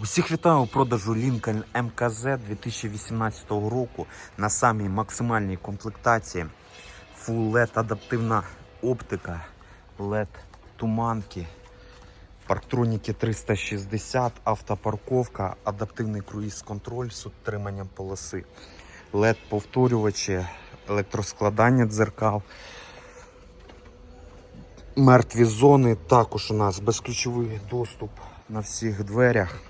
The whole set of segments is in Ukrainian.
Усіх вітаю у продажу Lincoln МКЗ 2018 року на самій максимальній комплектації. Full LED адаптивна оптика, LED туманки, парктроніки 360, автопарковка, адаптивний круїз-контроль з утриманням полоси, LED повторювачі, електроскладання дзеркал. Мертві зони також у нас безключовий доступ на всіх дверях.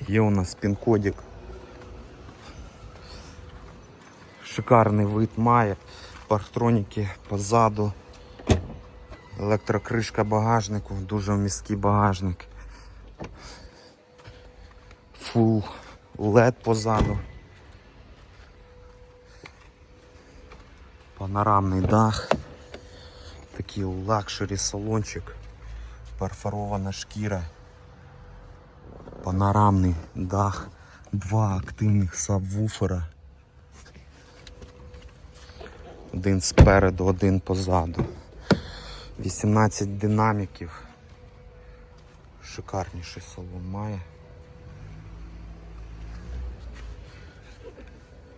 Є у нас пін-кодик. Шикарний вид має. Парктроніки позаду. Електрокришка багажнику, дуже вмісткий багажник. Фул LED позаду. Панорамний дах. Такий лакшері салончик. Перфорована шкіра панорамний дах, два активних сабвуфера. Один спереду, один позаду. 18 динаміків. Шикарніший салон має.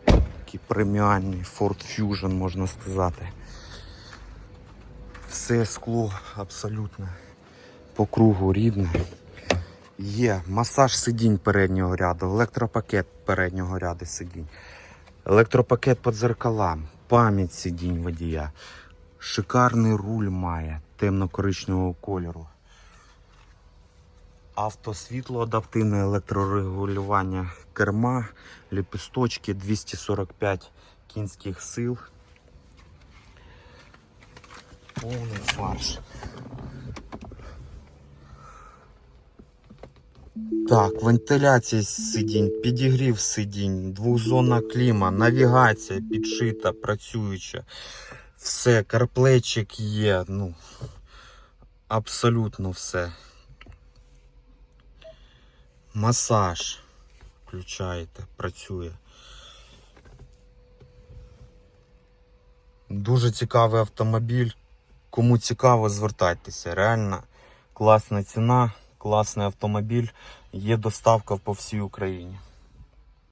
Такий преміальний Ford Fusion, можна сказати. Все скло абсолютно по кругу рідне. Є масаж сидінь переднього ряду, електропакет переднього ряду сидінь, електропакет по дзеркалам, пам'ять сидінь водія. Шикарний руль має темно-коричневого кольору. Автосвітло адаптивне електрорегулювання керма, ліпісточки 245 кінських сил. Повний фарш. Так, вентиляція сидінь, підігрів сидінь, двохзонна кліма, навігація підшита, працююча. Все, карплечик є, ну, абсолютно все. Масаж включаєте, працює. Дуже цікавий автомобіль. Кому цікаво, звертайтеся. Реально класна ціна, класний автомобіль. Є доставка по всій Україні.